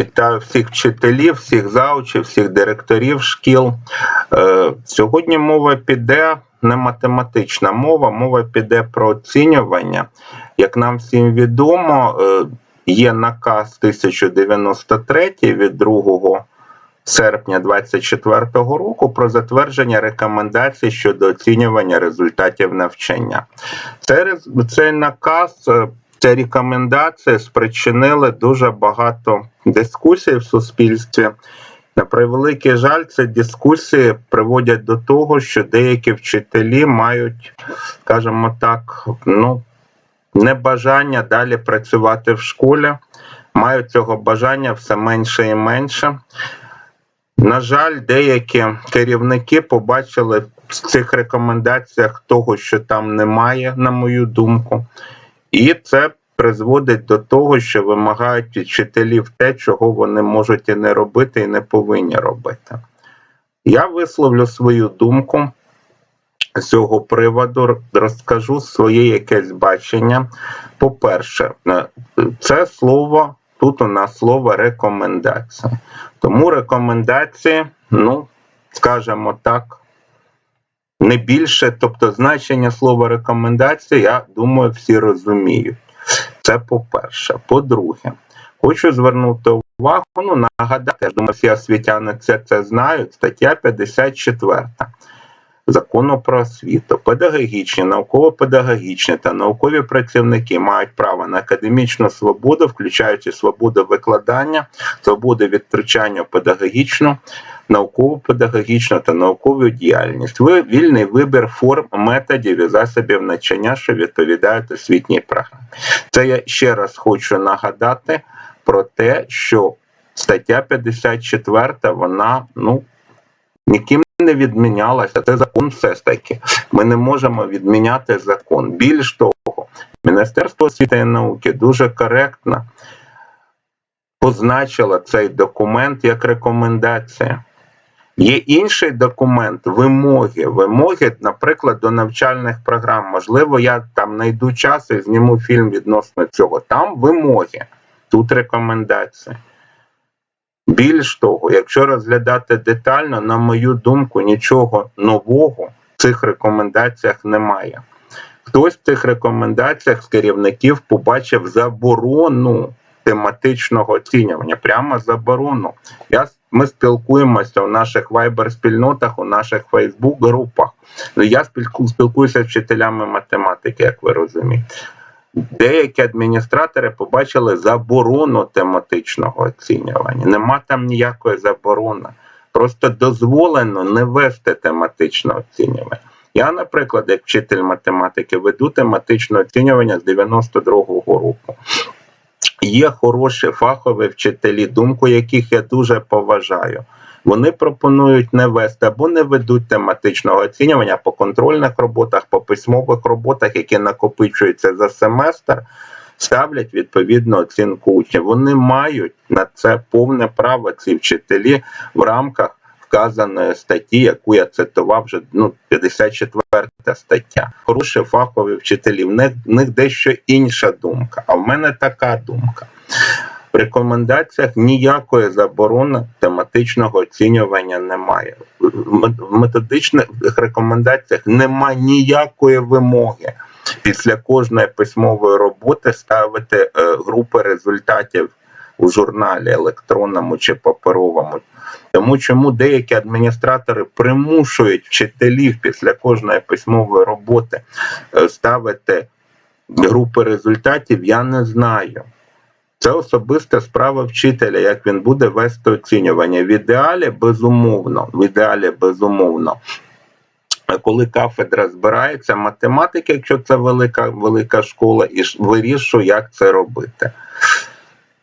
Вітаю всіх вчителів, всіх заучів, всіх директорів шкіл. Е, Сьогодні мова піде не математична мова, мова піде про оцінювання. Як нам всім відомо, е, є наказ 1093 від 2 серпня 2024 року про затвердження рекомендацій щодо оцінювання результатів навчання. Цей, наказ, е, ця рекомендація спричинили дуже багато дискусій в суспільстві. На превеликий жаль, ці дискусії приводять до того, що деякі вчителі мають, скажімо так, ну, небажання далі працювати в школі, мають цього бажання все менше і менше. На жаль, деякі керівники побачили в цих рекомендаціях того, що там немає, на мою думку, і це призводить до того, що вимагають від вчителів те, чого вони можуть і не робити, і не повинні робити. Я висловлю свою думку з цього приводу, розкажу своє якесь бачення. По-перше, е, це слово, тут у нас слово рекомендація. Тому рекомендації, ну, скажімо так, не більше, тобто значення слова рекомендація, я думаю, всі розуміють. Це по-перше. По-друге, хочу звернути увагу, ну, нагадати, я думаю, всі освітяни це, це знають, стаття 54 Закону про освіту. Педагогічні, науково-педагогічні та наукові працівники мають право на академічну свободу, включаючи свободу викладання, свободу від втручання педагогічну, науково-педагогічну та наукову діяльність, вільний вибір форм, методів і засобів навчання, що відповідають освітній програмі. Це я ще раз хочу нагадати про те, що стаття 54, вона ну ніким не відмінялася. Це закон все ж таки. Ми не можемо відміняти закон. Більш того, Міністерство освіти і науки дуже коректно позначило цей документ як рекомендація. Є інший документ, вимоги. Вимоги, наприклад, до навчальних програм. Можливо, я там знайду час і зніму фільм відносно цього. Там вимоги, тут рекомендації. Більш того, якщо розглядати детально, на мою думку, нічого нового в цих рекомендаціях немає. Хтось в цих рекомендаціях з керівників побачив заборону тематичного оцінювання, прямо заборону. Я, ми спілкуємося у наших вайбер-спільнотах, у наших Фейсбук-групах. Я спілкуюся з вчителями математики, як ви розумієте. Деякі адміністратори побачили заборону тематичного оцінювання. Нема там ніякої заборони. Просто дозволено не вести тематичне оцінювання. Я, наприклад, як вчитель математики, веду тематичне оцінювання з 92-го року. Є хороші фахові вчителі, думку яких я дуже поважаю. Вони пропонують не вести або не ведуть тематичного оцінювання по контрольних роботах, по письмових роботах, які накопичуються за семестр, ставлять відповідну оцінку учнів. Вони мають на це повне право, ці вчителі, в рамках вказаної статті, яку я цитував вже ну, 54 стаття. Хороші фахові вчителі. В них, в них дещо інша думка. А в мене така думка. В рекомендаціях ніякої заборони тематичного оцінювання немає. В методичних рекомендаціях немає ніякої вимоги після кожної письмової роботи ставити е, групи результатів у журналі електронному чи паперовому. Тому чому деякі адміністратори примушують вчителів після кожної письмової роботи е, ставити групи результатів, я не знаю. Це особиста справа вчителя, як він буде вести оцінювання. В ідеалі безумовно, в ідеалі безумовно. Коли кафедра збирається, математики, якщо це велика, велика школа, і вирішує, як це робити.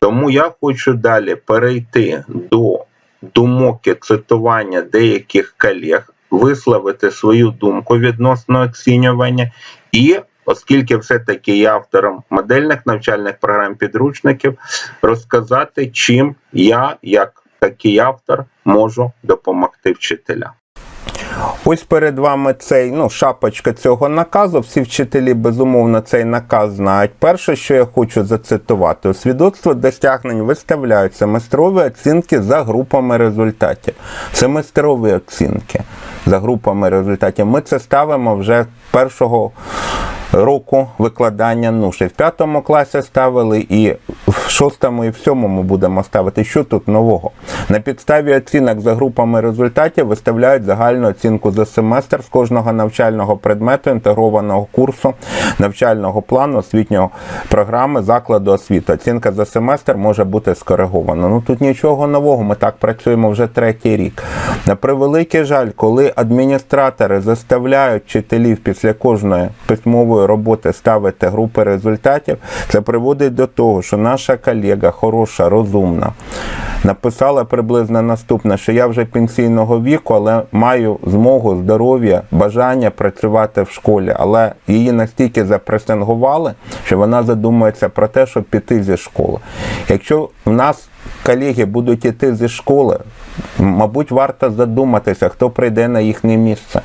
Тому я хочу далі перейти до думок цитування деяких колег, висловити свою думку відносно оцінювання, і, оскільки все-таки я автором модельних навчальних програм підручників, розказати, чим я, як такий автор, можу допомогти вчителям. Ось перед вами цей ну, шапочка цього наказу. Всі вчителі, безумовно, цей наказ знають. Перше, що я хочу зацитувати, свідоцтво досягнень виставляють семестрові оцінки за групами результатів. Семестрові оцінки за групами результатів. Ми це ставимо вже першого року викладання нуші. В п'ятому класі ставили і в шостому і в сьомому будемо ставити. Що тут нового? На підставі оцінок за групами результатів виставляють загальну оцінку за семестр з кожного навчального предмету, інтегрованого курсу, навчального плану, освітнього програми, закладу освіти. Оцінка за семестр може бути скоригована. Ну тут нічого нового. Ми так працюємо вже третій рік. На превеликий жаль, коли адміністратори заставляють вчителів після кожної письмової роботи ставити групи результатів, це приводить до того, що наша колега хороша, розумна. Написала приблизно наступне, що я вже пенсійного віку, але маю змогу, здоров'я, бажання працювати в школі. Але її настільки запресингували, що вона задумується про те, щоб піти зі школи. Якщо в нас колеги будуть іти зі школи, мабуть, варто задуматися, хто прийде на їхнє місце.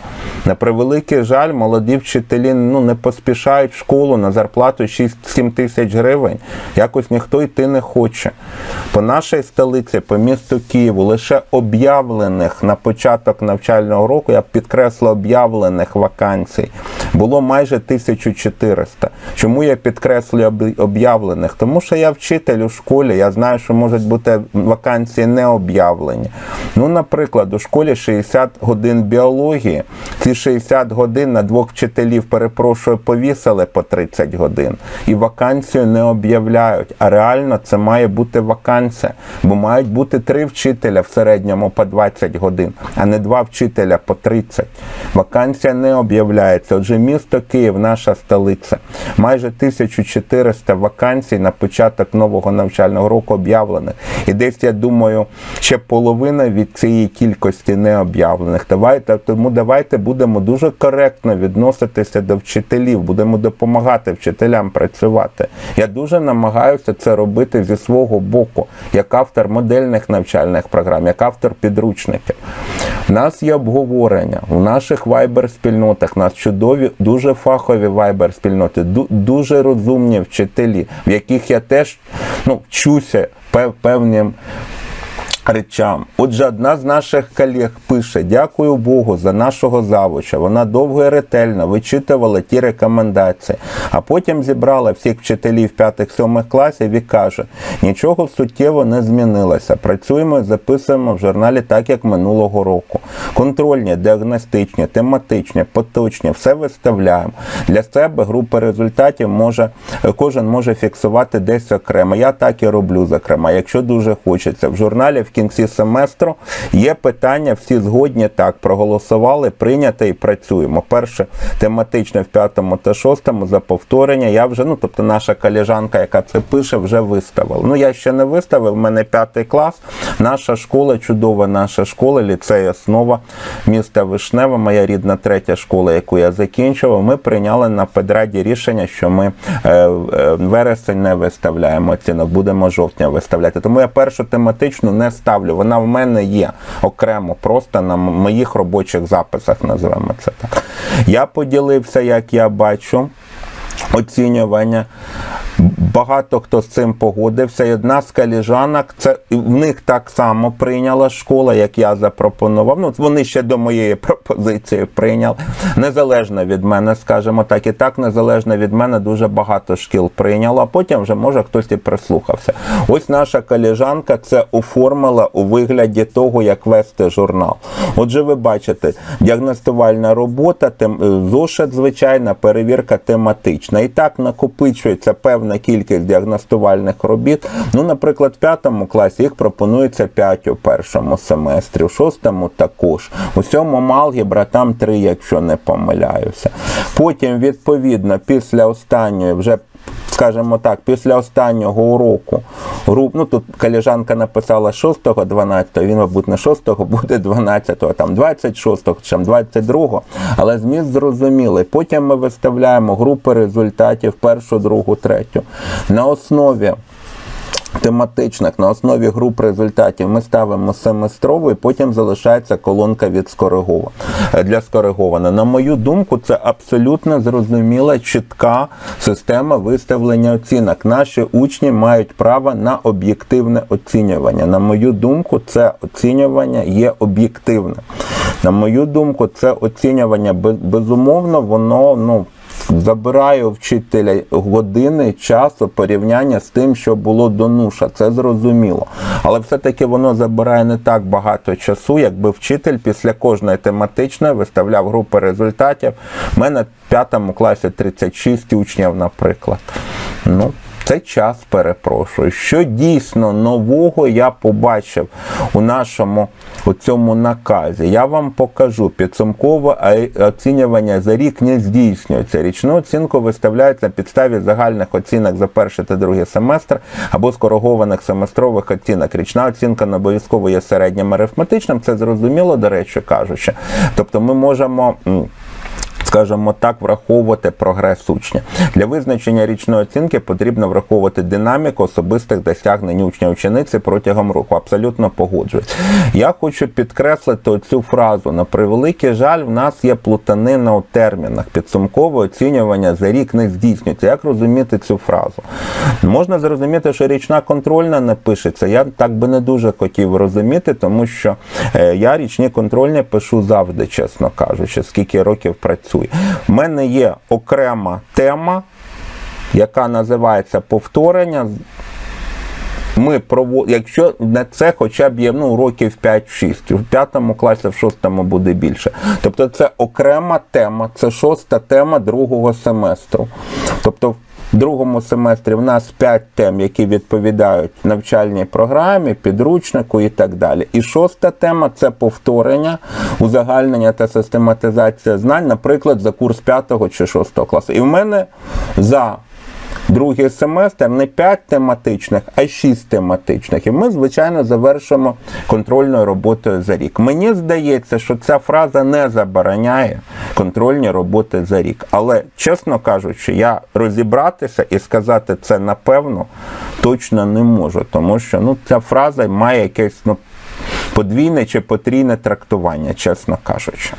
На превеликий жаль, молоді вчителі ну, не поспішають в школу на зарплату 6-7 тисяч гривень. Якось ніхто йти не хоче. По нашій столиці, по місту Києву, лише об'явлених на початок навчального року, я підкреслю об'явлених вакансій, було майже 1400. Чому я підкреслюю об'явлених? Тому що я вчитель у школі, я знаю, що можуть бути вакансії не об'явлені. Ну, наприклад, у школі 60 годин біології. Ці 60 годин на двох вчителів, перепрошую, повісили по 30 годин. І вакансію не об'являють. А реально це має бути вакансія, бо мають бути три вчителя в середньому по 20 годин, а не два вчителя по 30. Вакансія не об'являється. Отже, місто Київ, наша столиця, майже 1400 вакансій на початок нового навчального року об'явлених. І десь я думаю, ще половина від цієї кількості не об'явлених. Давайте тому давайте будемо дуже коректно відноситися до вчителів, будемо допомагати вчителям працювати. Я дуже намагаюся це робити зі свого боку, як автор модельних навчальних програм, як автор підручників. У нас є обговорення у наших вайбер-спільнотах. У нас чудові, дуже фахові вайбер-спільноти, дуже розумні вчителі, в яких я теж ну, вчуся пев- певним речам. Отже, одна з наших колег пише: Дякую Богу за нашого завуча. Вона довго і ретельно вичитувала ті рекомендації, а потім зібрала всіх вчителів 5-7 класів і каже: нічого суттєво не змінилося. Працюємо і записуємо в журналі так, як минулого року. Контрольні, діагностичні, тематичні, поточні, все виставляємо. Для себе групи результатів може кожен може фіксувати десь окремо. Я так і роблю, зокрема, якщо дуже хочеться. В журналі в кінці семестру є питання, всі згодні так проголосували, прийняти і працюємо. Перше тематичне в п'ятому та шостому за повторення. Я вже, ну тобто, наша коліжанка, яка це пише, вже виставила. Ну я ще не виставив. в мене п'ятий клас. Наша школа, чудова наша школа, ліцей основа міста Вишнева, моя рідна третя школа, яку я закінчував. Ми прийняли на педраді рішення, що ми е, е, вересень не виставляємо оцінок, будемо жовтня виставляти. Тому я першу тематичну не ставлю. Вона в мене є окремо, просто на моїх робочих записах, називаємо це так. Я поділився, як я бачу. Оцінювання. Багато хто з цим погодився. І одна з каліжанок, це в них так само прийняла школа, як я запропонував. Ну, вони ще до моєї пропозиції прийняли. Незалежно від мене, скажімо так, і так незалежно від мене дуже багато шкіл прийняло, а потім вже може хтось і прислухався. Ось наша коліжанка це оформила у вигляді того, як вести журнал. Отже, ви бачите, діагностувальна робота, е, зошит, звичайна, перевірка тематична. І так накопичується певна кількість діагностувальних робіт. Ну, наприклад, в п'ятому класі їх пропонується 5 у першому семестрі, у шостому також. У сьомому алгебра там 3, якщо не помиляюся. Потім, відповідно, після останньої вже скажімо так, після останнього уроку груп, ну тут каліжанка написала 6-го, 12-го, він, мабуть, не 6-го, буде 12-го, там 26-го, чи там 22-го, але зміст зрозумілий. Потім ми виставляємо групи результатів першу, другу, третю. На основі тематичних на основі груп результатів ми ставимо семестрову і потім залишається колонка від скоригова для скоригована. На мою думку, це абсолютно зрозуміла, чітка система виставлення оцінок. Наші учні мають право на об'єктивне оцінювання. На мою думку, це оцінювання є об'єктивне. На мою думку, це оцінювання без- безумовно, воно ну. Забирає вчителя години часу порівняння з тим, що було до нуша. Це зрозуміло. Але все-таки воно забирає не так багато часу, якби вчитель після кожної тематичної виставляв групи результатів. У мене в п'ятому класі 36 учнів, наприклад. Ну, це час перепрошую. Що дійсно нового я побачив у нашому у цьому наказі? Я вам покажу. Підсумкове оцінювання за рік не здійснюється. Річну оцінку виставляють на підставі загальних оцінок за перший та другий семестр або скоригованих семестрових оцінок. Річна оцінка не обов'язково є середнім арифметичним. Це зрозуміло, до речі, кажучи. Тобто ми можемо. Скажімо так, враховувати прогрес учня. Для визначення річної оцінки потрібно враховувати динаміку особистих досягнень учня учениці протягом року. Абсолютно погоджуюсь. Я хочу підкреслити оцю фразу. На превеликий жаль, в нас є плутанина у термінах. Підсумкове оцінювання за рік не здійснюється. Як розуміти цю фразу? Можна зрозуміти, що річна контрольна не пишеться. Я так би не дуже хотів розуміти, тому що е, я річні контрольні пишу завжди, чесно кажучи, скільки років працюю. У мене є окрема тема, яка називається повторення. Ми провод... якщо на це хоча б є ну, років 5-6, в 5 класі, в 6 буде більше. Тобто це окрема тема, це шоста тема другого семестру. Тобто другому семестрі в нас 5 тем, які відповідають навчальній програмі, підручнику і так далі. І шоста тема це повторення, узагальнення та систематизація знань, наприклад, за курс 5 чи 6 класу. І в мене за другий семестр не 5 тематичних, а 6 тематичних. І ми, звичайно, завершимо контрольною роботою за рік. Мені здається, що ця фраза не забороняє контрольні роботи за рік. Але, чесно кажучи, я розібратися і сказати це напевно точно не можу, тому що ну, ця фраза має якесь ну, подвійне чи потрійне трактування, чесно кажучи.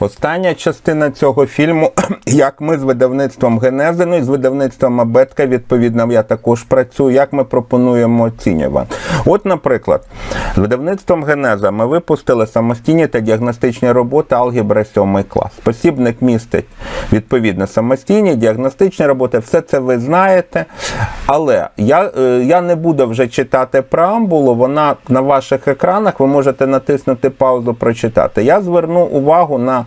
Остання частина цього фільму, як ми з видавництвом Генезину і з видавництвом Абетка, відповідно, я також працюю, як ми пропонуємо оцінювати. От, наприклад, з видавництвом Генеза ми випустили самостійні та діагностичні роботи алгебра 7 клас. Посібник містить відповідно самостійні, діагностичні роботи, все це ви знаєте. Але я, е, я не буду вже читати преамбулу, вона на ваших екранах, ви можете натиснути паузу, прочитати. Я зверну увагу на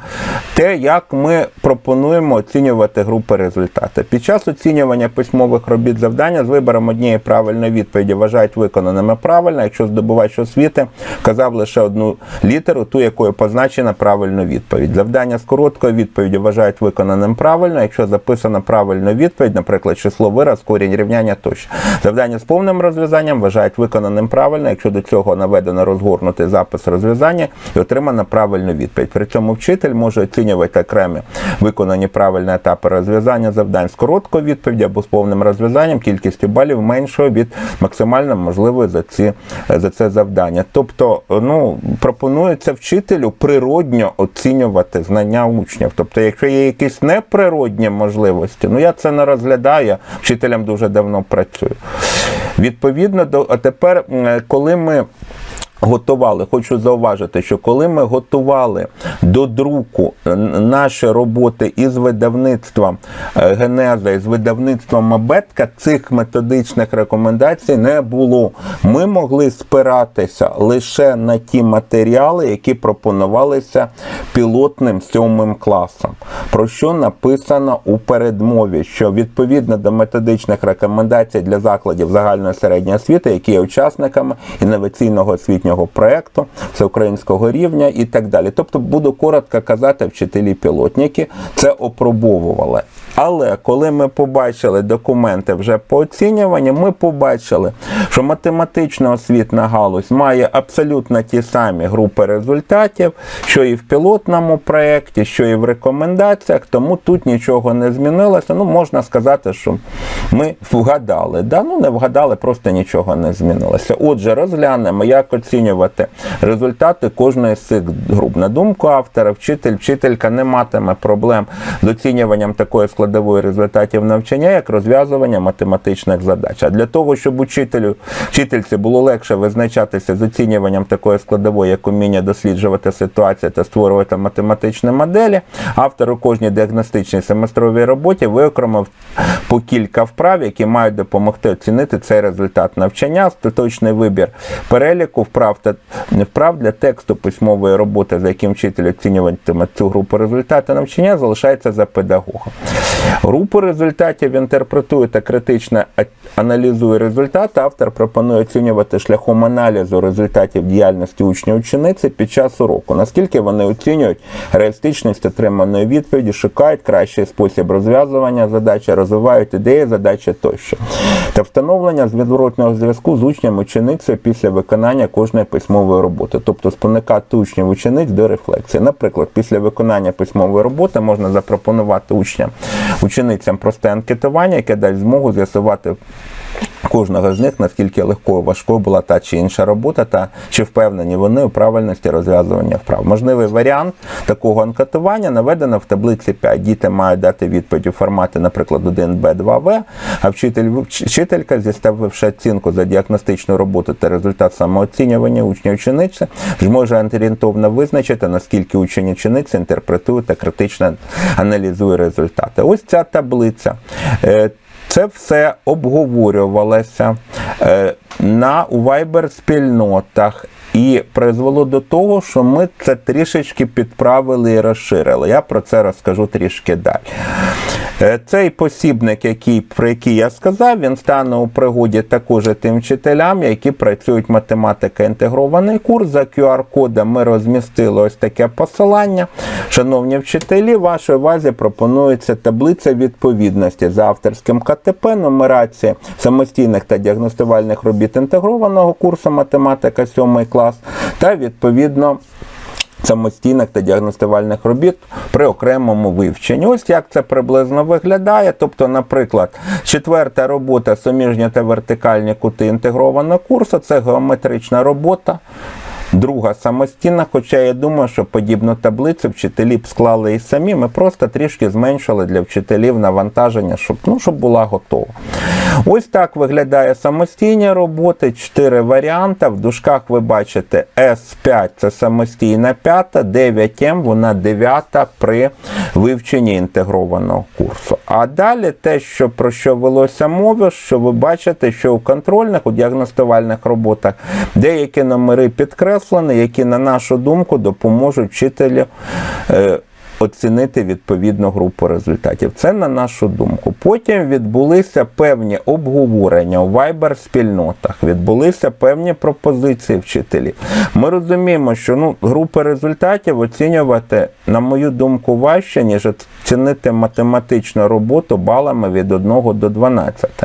те, як ми пропонуємо оцінювати групи результати. Під час оцінювання письмових робіт завдання з вибором однієї правильної відповіді вважають виконаними правильно, якщо здобувач освіти вказав лише одну літеру, ту, якою позначена правильну відповідь. Завдання з короткою відповіддю вважають виконаним правильно, якщо записана правильна відповідь, наприклад, число вираз, корінь рівняння тощо. Завдання з повним розв'язанням вважають виконаним правильно, якщо до цього наведено розгорнутий запис розв'язання і отримана правильну відповідь. При цьому вчитель може оцінювати окремі виконані правильні етапи розв'язання завдань з короткою відповіддю або з повним розв'язанням, кількістю балів меншою від максимально можливої за ці за це завдання. Тобто, ну пропонується вчителю природньо оцінювати знання учнів. Тобто, якщо є якісь неприродні можливості, ну я це не розглядаю, вчителям дуже давно працюю. Відповідно до а тепер, коли ми Готували, хочу зауважити, що коли ми готували до друку е, наші роботи із видавництвом е, Генеза, із видавництвом Абетка, цих методичних рекомендацій не було. Ми могли спиратися лише на ті матеріали, які пропонувалися пілотним сьомим класом. Про що написано у передмові, що відповідно до методичних рекомендацій для закладів загальної середньої освіти, які є учасниками інноваційного освітнього проєкту всеукраїнського рівня і так далі. Тобто, буду коротко казати, вчителі пілотники це опробовували. Але коли ми побачили документи вже по оцінюванню, ми побачили, що математична освітна галузь має абсолютно ті самі групи результатів, що і в пілотному проєкті, що і в рекомендаціях, тому тут нічого не змінилося. Ну, можна сказати, що ми вгадали. Да? Ну, не вгадали, просто нічого не змінилося. Отже, розглянемо, як оцінювати результати кожної з цих груп. На думку автора, вчитель, вчителька не матиме проблем з оцінюванням такої складової результатів навчання, як розв'язування математичних задач. А для того, щоб учителю, вчительці було легше визначатися з оцінюванням такої складової, як уміння досліджувати ситуацію та створювати математичні моделі, автор у кожній діагностичній семестровій роботі виокремив по кілька вправ, які мають допомогти оцінити цей результат навчання, остаточний вибір переліку вправ та вправ для тексту письмової роботи, за яким вчитель оцінюватиме цю групу результатів навчання, залишається за педагогом. Групу результатів інтерпретує та критично аналізує результати. Автор пропонує оцінювати шляхом аналізу результатів діяльності учня учениці під час уроку. Наскільки вони оцінюють реалістичність отриманої відповіді, шукають кращий спосіб розв'язування задачі, розвивають ідеї задачі тощо. Та встановлення зворотного зв'язку з учнем ученицею після виконання кожної письмової роботи, тобто спонукати учнів учениць до рефлексії. Наприклад, після виконання письмової роботи можна запропонувати учням ученицям просте анкетування, яке дасть змогу з'ясувати кожного з них, наскільки легкою важкою була та чи інша робота, та чи впевнені вони у правильності розв'язування вправ. Можливий варіант такого анкетування наведено в таблиці 5. Діти мають дати відповідь у форматі, наприклад, 1Б, 2В, а вчитель, вчителька, зіставивши оцінку за діагностичну роботу та результат самооцінювання учня учениці, зможе орієнтовно визначити, наскільки учень учениці інтерпретує та критично аналізує результати. Ось ця таблиця. Це все обговорювалося е, на Viber спільнотах і призвело до того, що ми це трішечки підправили і розширили. Я про це розкажу трішки далі. Е, Цей посібник, який, про який я сказав, він стане у пригоді також тим вчителям, які працюють математика інтегрований курс. За QR-кодом ми розмістили ось таке посилання. Шановні вчителі, вашій увазі пропонується таблиця відповідності за авторським КТП, нумерації самостійних та діагностувальних робіт інтегрованого курсу математика 7 клас та відповідно самостійних та діагностувальних робіт при окремому вивченні. Ось як це приблизно виглядає. Тобто, наприклад, четверта робота суміжні та вертикальні кути інтегрованого курсу це геометрична робота. Друга самостійна, хоча я думаю, що подібну таблицю вчителі б склали і самі. Ми просто трішки зменшили для вчителів навантаження, щоб, ну, щоб була готова. Ось так виглядає самостійні роботи, чотири варіанти. В дужках ви бачите С5 це самостійна п'ята, 9М вона дев'ята при вивченні інтегрованого курсу. А далі те, що про що велося мова, що ви бачите, що у контрольних, у діагностувальних роботах деякі номери підкреслені, які, на нашу думку, допоможуть вчителю. Е, Оцінити відповідну групу результатів. Це на нашу думку. Потім відбулися певні обговорення у Viber спільнотах, відбулися певні пропозиції вчителів. Ми розуміємо, що ну, групи результатів оцінювати, на мою думку, важче, ніж оцінити математичну роботу балами від 1 до 12.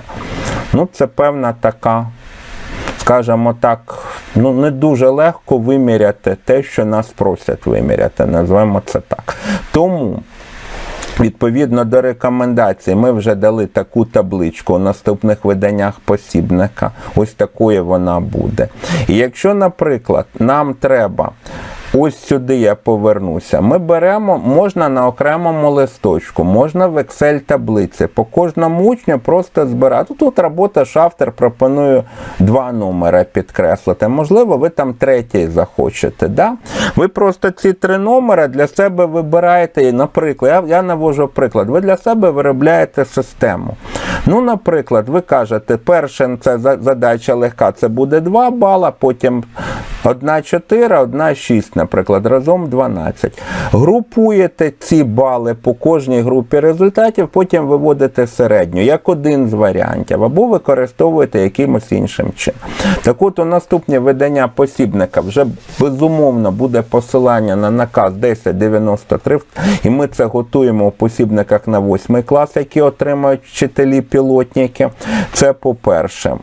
Ну, це певна така скажімо так, ну не дуже легко виміряти те, що нас просять виміряти, назвемо це так. Тому. Відповідно до рекомендацій, ми вже дали таку табличку у наступних виданнях посібника. Ось такою вона буде. І якщо, наприклад, нам треба. Ось сюди я повернуся. Ми беремо, можна на окремому листочку, можна в Excel таблиці. По кожному учню просто збирати. Тут робота що автор пропонує два номери підкреслити. Можливо, ви там третій захочете. Да? Ви просто ці три номери для себе вибираєте. Наприклад, я, я навожу приклад. Ви для себе виробляєте систему. Ну, наприклад, ви кажете, перша це задача легка, це буде 2 бала, потім Одна 4, одна 6, наприклад, разом 12. Групуєте ці бали по кожній групі результатів, потім виводите середню, як один з варіантів, або використовуєте якимось іншим чином. Так от у наступні видання посібника вже безумовно буде посилання на наказ 1093, і ми це готуємо у посібниках на 8 клас, які отримають вчителі-пілотники. Це по-перше.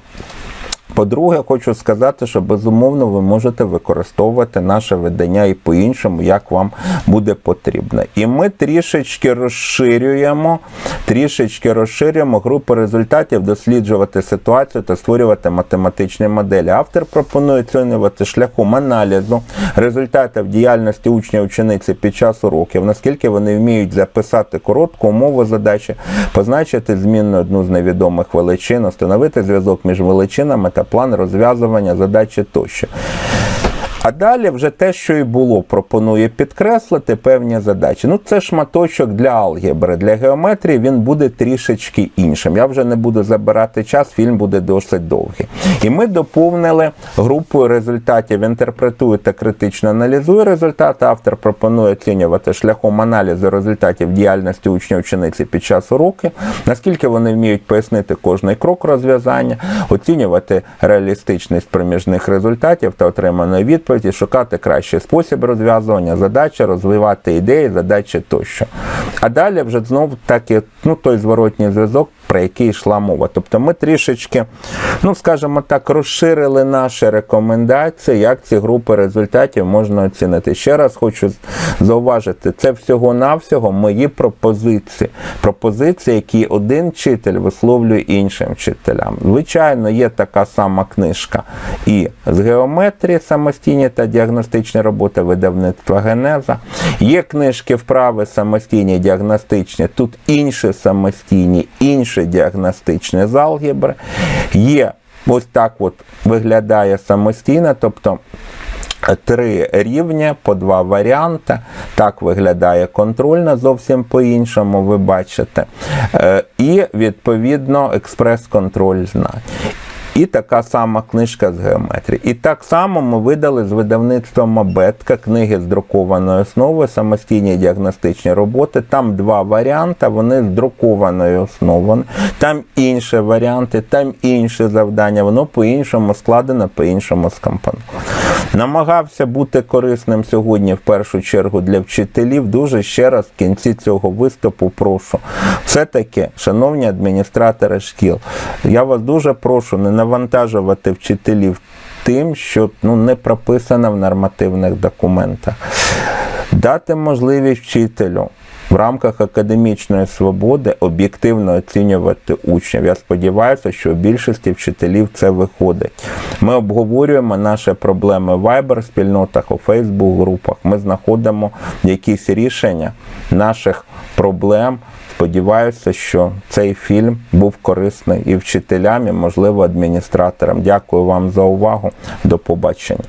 По-друге, хочу сказати, що безумовно ви можете використовувати наше видання і по-іншому, як вам буде потрібно. І ми трішечки розширюємо, трішечки розширюємо групу результатів, досліджувати ситуацію та створювати математичні моделі. Автор пропонує оцінювати шляхом аналізу результатів діяльності учня учениці під час уроків, наскільки вони вміють записати коротку умову задачі, позначити змінну одну з невідомих величин, встановити зв'язок між величинами та план розв'язування задачі тощо. А далі вже те, що і було, пропонує підкреслити певні задачі. Ну, це шматочок для алгебри, для геометрії він буде трішечки іншим. Я вже не буду забирати час, фільм буде досить довгий. І ми доповнили групою результатів інтерпретує та критично аналізує результати. Автор пропонує оцінювати шляхом аналізу результатів діяльності учня учениці під час уроку, наскільки вони вміють пояснити кожний крок розв'язання, оцінювати реалістичність проміжних результатів та отриманої відповіді, шукати кращий спосіб розв'язування задачі, розвивати ідеї, задачі тощо. А далі вже знову таки ну, той зворотній зв'язок, про який йшла мова. Тобто ми трішечки, ну скажімо так, розширили наші рекомендації, як ці групи результатів можна оцінити. Ще раз хочу зауважити, це всього-навсього мої пропозиції. Пропозиції, які один вчитель висловлює іншим вчителям. Звичайно, є така сама книжка і з геометрії самостійні та діагностичні роботи видавництва Генеза. Є книжки вправи самостійні, діагностичні, тут інші самостійні, інші діагностичні з алгебри. Є ось так от виглядає самостійно, тобто три рівня по два варіанти. Так виглядає контрольна зовсім по-іншому, ви бачите. Е, І відповідно експрес-контроль знань. І така сама книжка з геометрії. І так само ми видали з видавництва Мабетка книги з друкованою основою, самостійні діагностичні роботи. Там два варіанти, вони з друкованою основою. Там інші варіанти, там інші завдання. Воно по-іншому складено, по-іншому скомпоновано. Намагався бути корисним сьогодні в першу чергу для вчителів. Дуже ще раз в кінці цього виступу прошу. Все-таки, шановні адміністратори шкіл, я вас дуже прошу не навантажувати вчителів тим, що ну, не прописано в нормативних документах. Дати можливість вчителю в рамках академічної свободи об'єктивно оцінювати учнів. Я сподіваюся, що у більшості вчителів це виходить. Ми обговорюємо наші проблеми в Viber спільнотах, у Facebook групах. Ми знаходимо якісь рішення наших проблем. Сподіваюся, що цей фільм був корисний і вчителям, і, можливо, адміністраторам. Дякую вам за увагу. До побачення.